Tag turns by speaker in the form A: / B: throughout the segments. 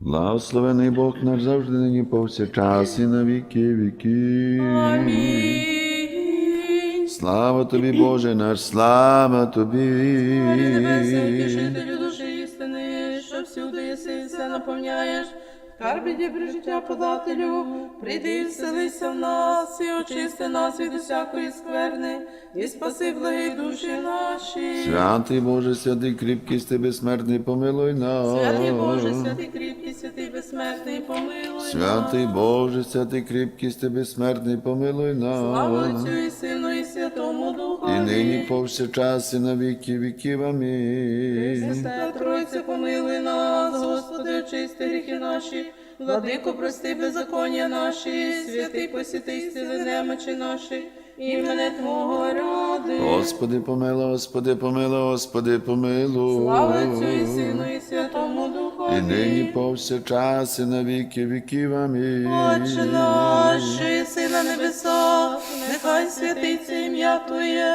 A: Благословений Бог наш завжди нині повсякчас і на віки віки.
B: Амінь.
A: Слава тобі, Боже наш, слава тобі.
B: Небесний жителю душі істини, що всюди єси все наповняєш. Скарбі дібри життя подателю, прийди і вселися в нас, і очисти нас від усякої скверни, і спаси благі душі наші.
A: Святий Боже, святий кріпкий, ти безсмертний, помилуй нас.
B: Святий Боже, святий кріпкий, святий безсмертний, помилуй нас. Святий.
A: Боже, святий кріпкий, ти безсмертний, помилуй
B: Слава
A: нас.
B: Отцю і Сину,
A: нині повсякчас і на віки віків. Амінь.
B: Христе, Тройце, помилуй нас, Господи, очисти гріхи наші, владико, прости беззаконня наші, святий посіти, стіли немочі наші, імене Твого ради.
A: Господи, помилуй, Господи, помилуй, Господи, помилуй.
B: Слава Отцю і Сину, і Святому Духу.
A: І нині повсякчас і на віки віків. Амінь.
B: Отче наш, що єси на небесах, нехай святиться ім'я Твоє,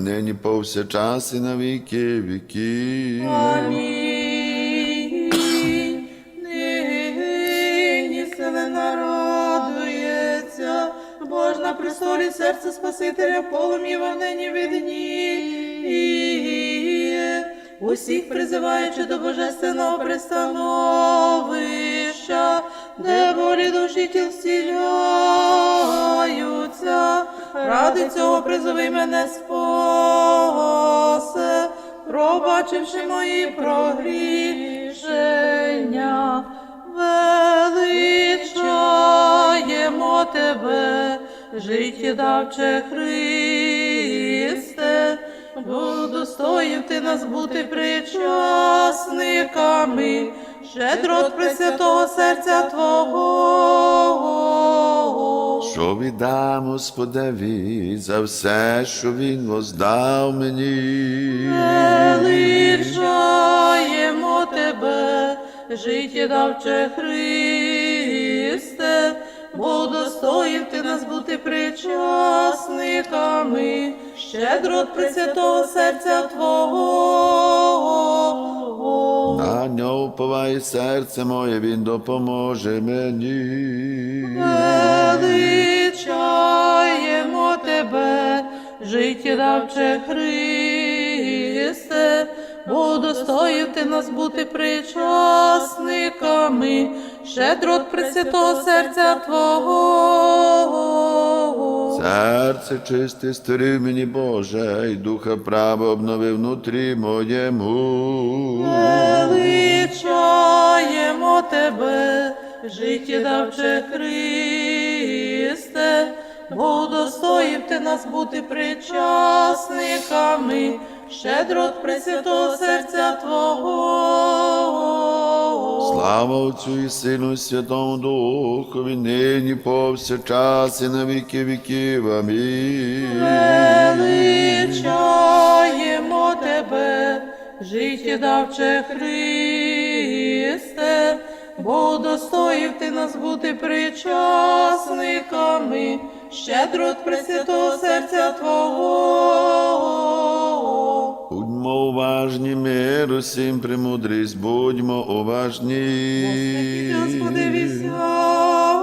A: нині повсякчас і на віки віки.
B: Нині вселена радується, Бож на престолі серце Спасителя полум'я нині видніє. Усіх призиваючи до божественного пристановища, де волі душі тіл зціляються. Ради цього призови мене спасе, пробачивши мої прогрішення, величаємо тебе, життєдавче Христе, бо достоїв ти нас бути причасниками, щедро Пресвятого серця Твого.
A: Що віддам Господеві за все, що Він воздав мені.
B: Величаємо тебе, життєдавче Христе, бо достоїв ти нас бути причасниками, щедро Пресвятого серця Твого.
A: На нього уповає серце моє, Він допоможе мені.
B: Величаємо тебе, життєдавче Христе, бо достоїв ти нас бути причасниками, щедро Пресвятого серця Твого.
A: Серце чисте створив мені, Боже, і духа право обнови внутрі моєму.
B: Величаємо тебе, життєдавче Христе, бо достоїв ти нас бути причасниками, щедро от Пресвятого серця Твого.
A: Слава Отцю і Сину, і Святому Духові, нині повсякчас і на віки віків. Амінь.
B: Величаємо тебе, життєдавче Христе, бо достоїв ти нас бути причасниками, щедро от Пресвятого серця Твого.
A: Будьмо уважні, мир усім премудрість, будьмо уважні.
B: Господи, вся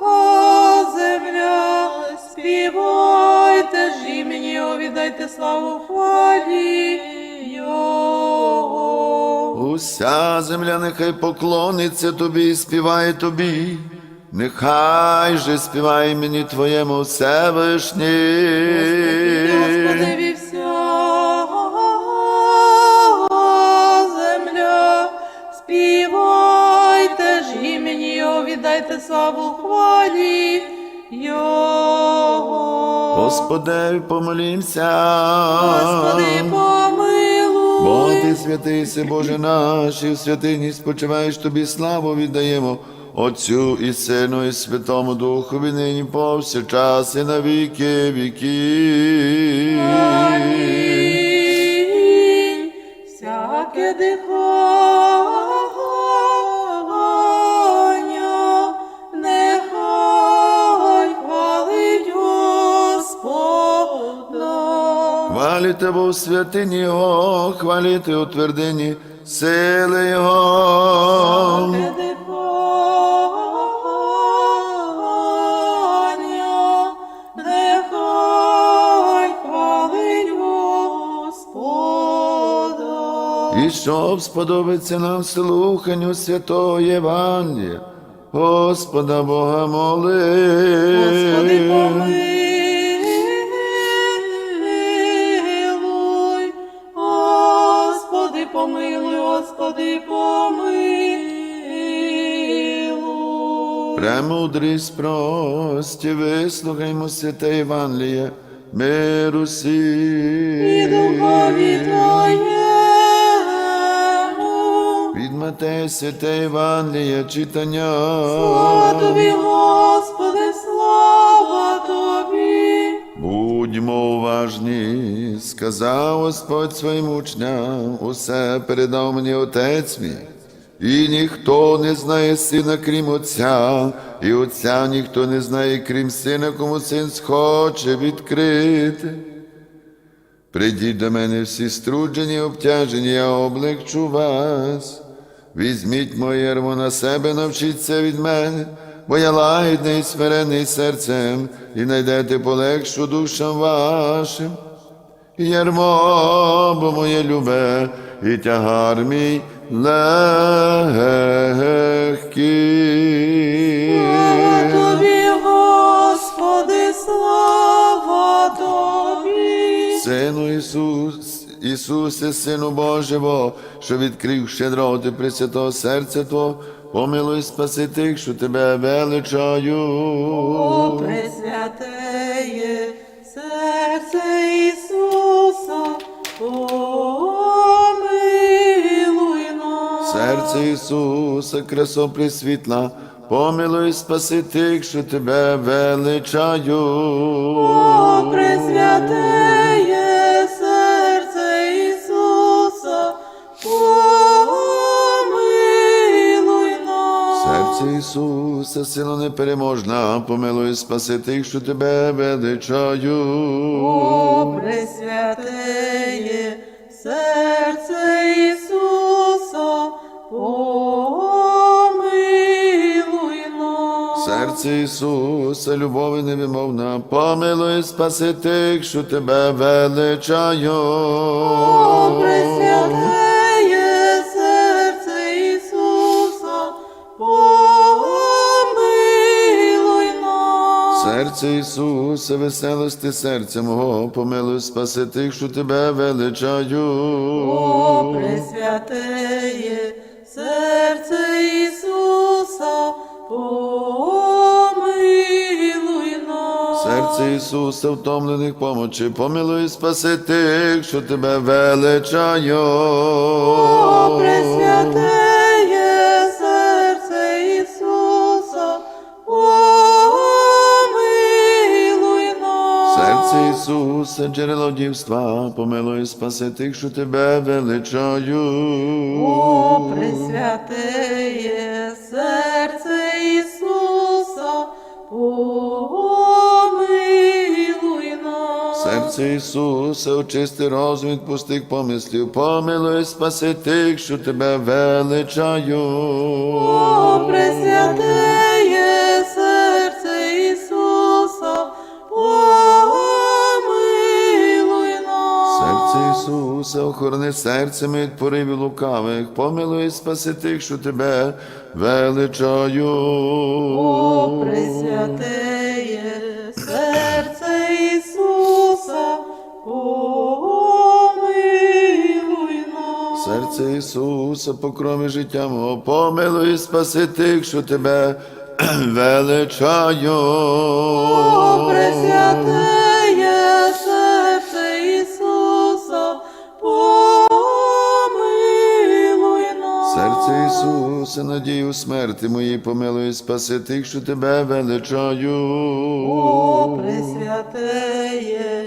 B: о, земля, співайте ж імені, Його, віддайте славу хвалі Його.
A: Уся земля нехай поклониться тобі і співає тобі. Нехай же співає мені Твоєму Всевишній.
B: Господи, вся віддайте славу хвалі Його.
A: Господи, помолімся.
B: Господи, помилуй.
A: Бо ти святий си, Боже наш, і в святині спочиваєш тобі славу віддаємо. Отцю і Сину, і Святому Духові, нині повсякчас і на віки віків. Бо в святині Його, хвалите у твердині сили Його. І щоб сподобиться нам слуханню святого Євангелія, Господа Бога моли.
B: Господи, помилуй,
A: Премудрість прості, вислухаймо святе Євангеліє, миру
B: І духові Твоєму.
A: Від Матея святе Євангеліє читання.
B: Слава Тобі, Господи, слава Тобі.
A: Будьмо уважні, сказав Господь своїм учням, усе передав мені Отець мій. І ніхто не знає сина, крім Отця, і Отця ніхто не знає, крім сина, кому син схоче відкрити. Придіть до мене всі струджені, обтяжені, я облегчу вас. Візьміть моє ярмо на себе, навчіться від мене, бо я лагідний, смирений серцем, і найдете полегшу душам вашим. Ярмо, бо моє любе, і тягар мій легкий.
B: Слава Тобі, Господи, слава Тобі.
A: Сину Ісус, Ісусе, Сину Божого, що відкрив щедроти Пресвятого серця Твого, помилуй спаси тих, що Тебе величаю.
B: О, пресвятеє Серце Ісуса,
A: красо присвітла, помилуй спаси тих, що Тебе величаю.
B: О, пресвятеє серце Ісуса, помилуй нас.
A: Серце Ісуса, сила непереможна, помилуй спаси тих, що Тебе величаю.
B: О, пресвятеє серце
A: Серце Ісуса, любові невимовна, помилуй спаси тих, що тебе величаю.
B: О, серце Ісуса, помилуй нас.
A: Серце Ісуса, веселости серця мого, помилуй спаси тих, що тебе величаю.
B: О, пресвятеє серце Ісуса,
A: Серце Ісуса, втомлених помочи, помилуй спаси тих, що тебе величаю.
B: О, пресвятеє серце Ісуса, помилуй нас.
A: Серце Ісуса, джерело дівства, помилуй спаси тих, що тебе величаю.
B: О, пресвятеє серце
A: Серце Ісуса, очисти розум від пустих помислів, помилуй спаси тих, що тебе величаю.
B: О, пресвятеє серце Ісуса, помилуй нас.
A: Серце Ісуса, охорони серцем від поривів лукавих, помилуй спаси тих, що тебе величаю.
B: О, пресвятеє Серце Ісуса,
A: покрови життя мого, помилуй спаси тих, що тебе величаю.
B: О, пресвятеє серце Ісуса, помилуй нас.
A: Серце Ісуса, надію смерти моїй, помилуй, спаси тих, що тебе величаю.
B: О, пресвятеє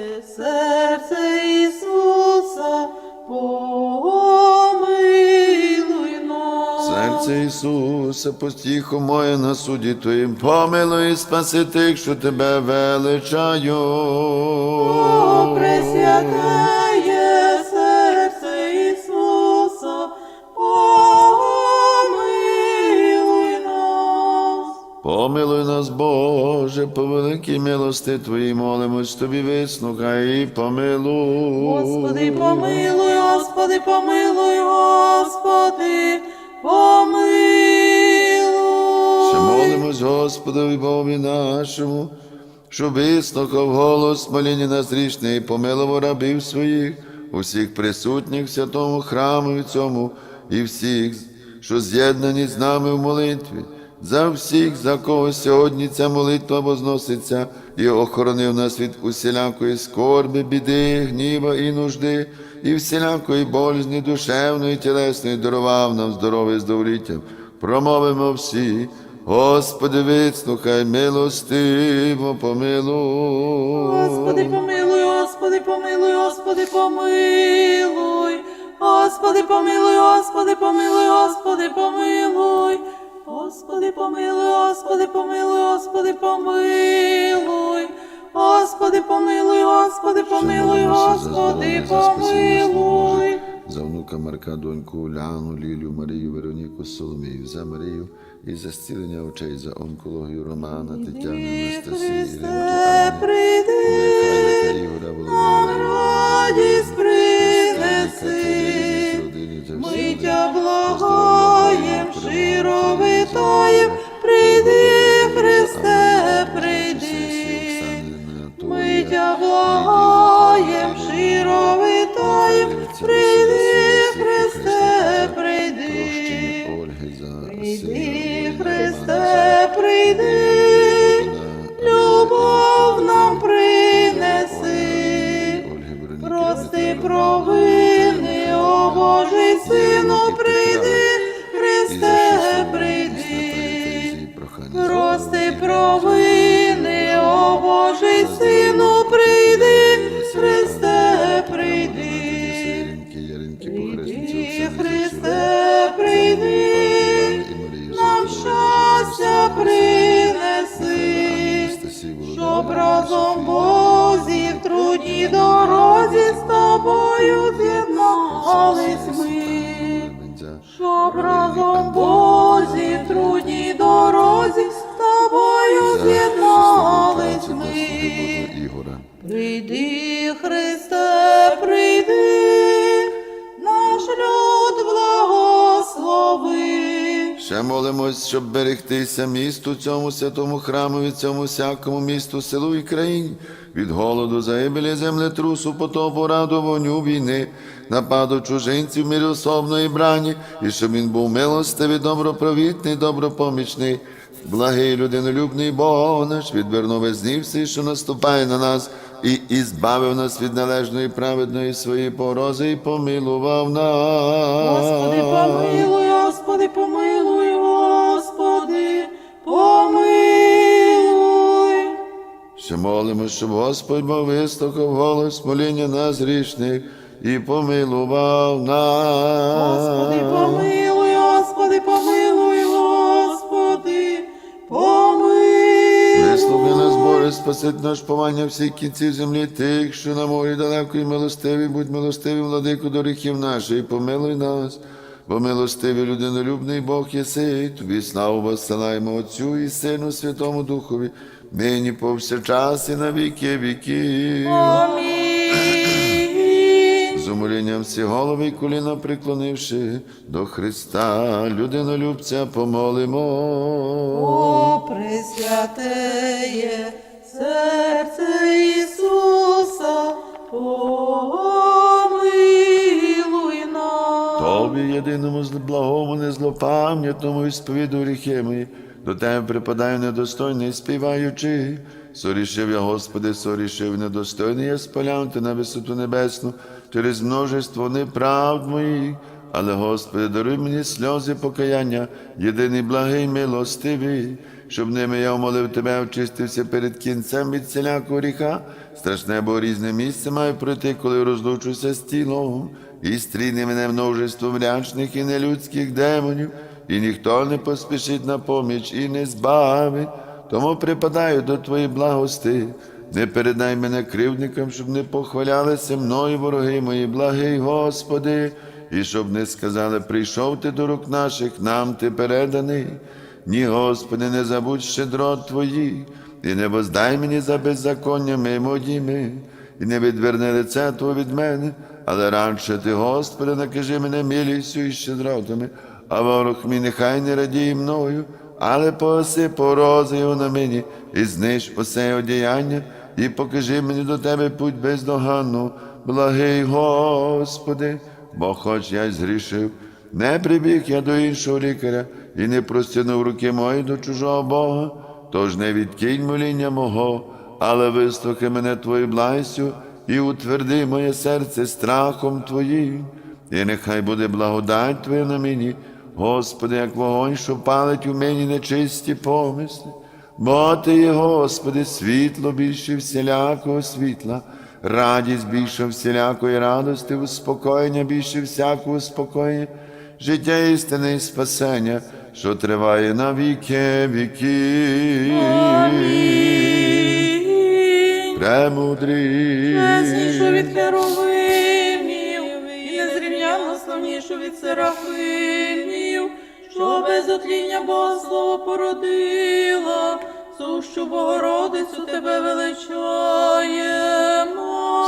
B: нас.
A: Серце Ісуса, постіху моє на суді Твоїм, помилуй, і спаси тих, що тебе величаю.
B: О, пресвятеє серце Ісуса, помилуй нас.
A: Помилуй нас, Боже, по великій милости Твоїй молимось Тобі, вислухай і помилуй.
B: Господи, помилуй, Господи, помилуй, Господи, помилуй.
A: Молимось Господові Богу нашому, щоб вислухав голос моління нас річний, і помилував рабів своїх, усіх присутніх в святому і цьому і всіх, що з'єднані з нами в молитві. За всіх, за кого сьогодні ця молитва возноситься, і охоронив нас від усілякої скорби, біди, гніва і нужди, і всілякої болізні душевної, тілесної, дарував нам здоров'я з довріттям. Промовимо всі, Господи, вислухай, милостиво помилуй.
B: Господи, помилуй, Господи, помилуй, Господи, помилуй. Господи, помилуй, Господи, помилуй, Господи, помилуй. Господи, помилуй, Господи, помилуй, Господи, помилуй. Господи, помилуй, Господи, помилуй, Господи, помилуй.
A: За внука Марка, доньку Уляну, Лілю, Марію, Вероніку, Соломію, за Марію і за зцілення очей, за онкологію Романа, Тетяну, Анастасію,
B: прийди,
A: Михайла, Ігора, Володимира,
B: радість принеси. Ми тя благаєм, щиро витаєм, прийди, Христе, разом Бозі в трудній дорозі з тобою з'єднались
A: молимось, щоб берегтися місту цьому святому храмові, цьому всякому місту, селу і країні, від голоду, загибелі, землетрусу, потопу, раду, вогню, війни, нападу чужинців, міжособної брані, і щоб він був милостивий, добропровітний, добропомічний, благий, людинолюбний Бог наш, відвернув всі, що наступає на нас, і ізбавив нас від належної праведної своєї порози, і помилував нас.
B: Господи, помилуй,
A: Ще молимо, щоб Господь Бог вислухав голос моління нас грішних і помилував нас.
B: Господи, помилуй, Господи, помилуй, Господи, помилуй.
A: Вислухай нас, Боже, спасить наш повання всіх кінців землі, тих, що на морі далеко і милостиві, будь милостивий, владику до гріхів наших, і помилуй нас. Бо милостивий людинолюбний Бог єси, тобі славу воссилаємо Отцю і Сину Святому Духові, нині повсякчас і на віки віків.
B: Амінь.
A: З умолінням всі голови й коліна приклонивши до Христа, людинолюбця помолимо.
B: О, пресвятеє серце Ісуса, помилуй нас.
A: Тобі єдиному благому, незлопам'ятному і сповіду гріхи мої, до тебе припадаю недостойний, співаючи. Сорішив я, Господи, сорішив недостойний, я спалянти на висоту небесну через множество неправд моїх, але Господи, даруй мені сльози покаяння, єдиний благий милостивий, щоб ними я умолив Тебе, очистився перед кінцем від всілякого гріха. Страшне, бо різне місце маю пройти, коли розлучуся з тілом, і стріне мене множество мрячних і нелюдських демонів, і ніхто не поспішить на поміч і не збавить. Тому припадаю до Твоєї благости. Не передай мене кривдникам, щоб не похвалялися мною, вороги мої, благий Господи, і щоб не сказали, прийшов ти до рук наших, нам ти переданий. Ні, Господи, не забудь щедрот Твої, і не воздай мені за беззаконнями моїми, і не відверни лице Твого від мене, але радше Ти, Господи, накажи мене милістю і щедротами, а ворог мій нехай не радіє мною, але поси порози його на мені, і знищ усе одіяння, і покажи мені до Тебе путь бездоганну, благий Господи, бо хоч я й згрішив, не прибіг я до іншого лікаря і не простягнув руки мої до чужого Бога, тож не відкинь моління мого, але вислухай мене Твоєю благістю і утверди моє серце страхом Твоїм, і нехай буде благодать Твоя на мені, Господи, як вогонь, що палить у мені нечисті помисли. Бо Ти є, Господи, світло більше всілякого світла, радість більше всілякої радости, успокоєння більше всякого успокоєння, життя істини і спасення, що триває на віки віки. Премудрий.
B: Чеснішу від херовимів, і незрівняно славнішу від серафимів, що без отління Бога слово породила, сущу Богородицю тебе величаємо.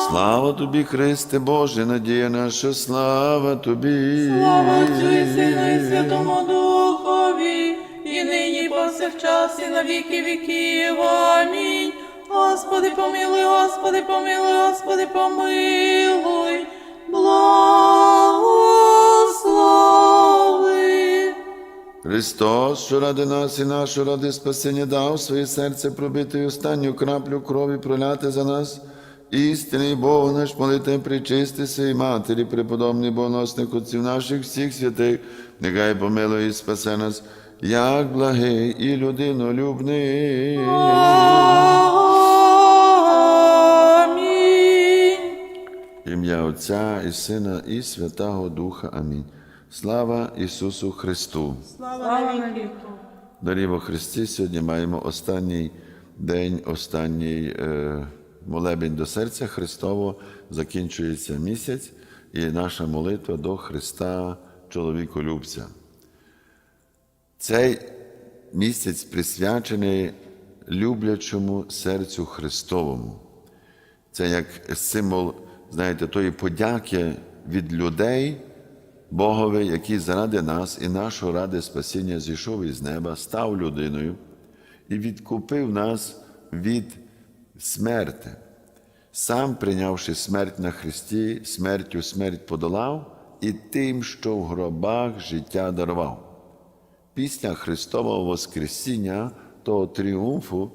A: Слава тобі, Христе Боже, надія наша, слава тобі.
B: Слава Отцю і Сину, і Святому Духові, і нині, і повсякчас, і на віки віків. Амінь. Господи, помилуй, Господи, помилуй, Господи, помилуй, благослови.
A: Христос, що ради нас і нашого ради спасення дав своє серце пробити і останню краплю крові проляти за нас. Істинний Бог наш молите причисти своїй матері, преподобний богоносних отців наших всіх святих, нехай помилує і спасе нас, як благий і людинолюбний.
B: Амінь.
A: Ім'я Отця і Сина, і Святого Духа. Амінь. Слава Ісусу Христу!
B: Слава навіки.
A: Дорогі во Христі, сьогодні маємо останній день, останній е, молебень до серця Христового. Закінчується місяць, і наша молитва до Христа, чоловіколюбця. Цей місяць присвячений люблячому серцю Христовому. Це як символ, знаєте, тої подяки від людей Богові, який заради нас і нашого ради спасіння зійшов із неба, став людиною і відкупив нас від смерти. Сам прийнявши смерть на Христі, смертю смерть подолав і тим, що в гробах життя дарував. Після Христового Воскресіння, того тріумфу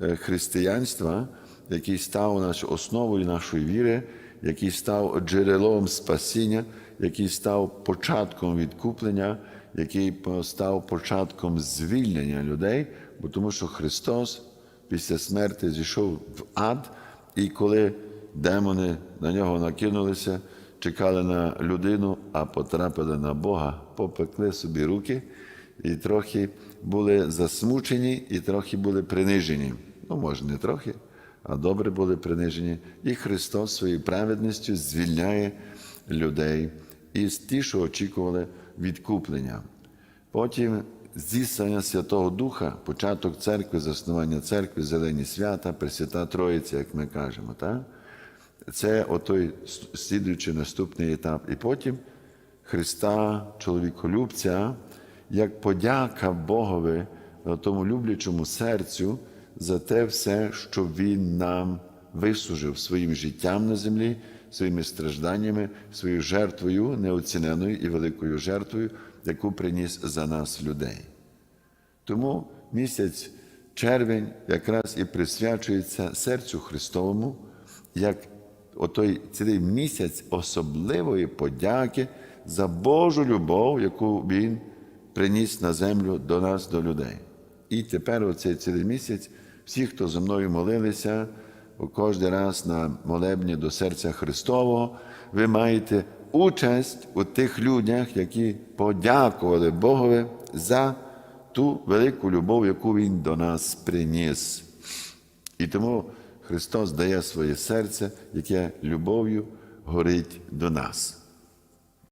A: е, християнства, який став основою нашої віри, який став джерелом спасіння, який став початком відкуплення, який став початком звільнення людей, бо тому що Христос після смерті зійшов в ад, і коли демони на нього накинулися, чекали на людину, а потрапили на Бога, попекли собі руки і трохи були засмучені, і трохи були принижені. Ну, може, не трохи, а добре були принижені. І Христос своєю праведністю звільняє людей і ті, що очікували відкуплення. Потім здійснення Святого Духа, початок церкви, заснування церкви, зелені свята, Пресвята Троїця, як ми кажемо. Так? Це отой слідуючий наступний етап. І потім Христа, чоловіколюбця, як подяка Богові, тому люблячому серцю за те все, що Він нам вислужив своїм життям на землі, своїми стражданнями, своєю жертвою, неоціненою і великою жертвою, яку приніс за нас людей. Тому місяць червень якраз і присвячується серцю Христовому, як отой цілий місяць особливої подяки за Божу любов, яку Він приніс на землю до нас, до людей. І тепер, оцей цілий місяць, всі, хто зі мною молилися, кожен раз на молебні до серця Христового, ви маєте участь у тих людях, які подякували Богові за ту велику любов, яку Він до нас приніс. І тому Христос дає своє серце, яке любов'ю горить до нас.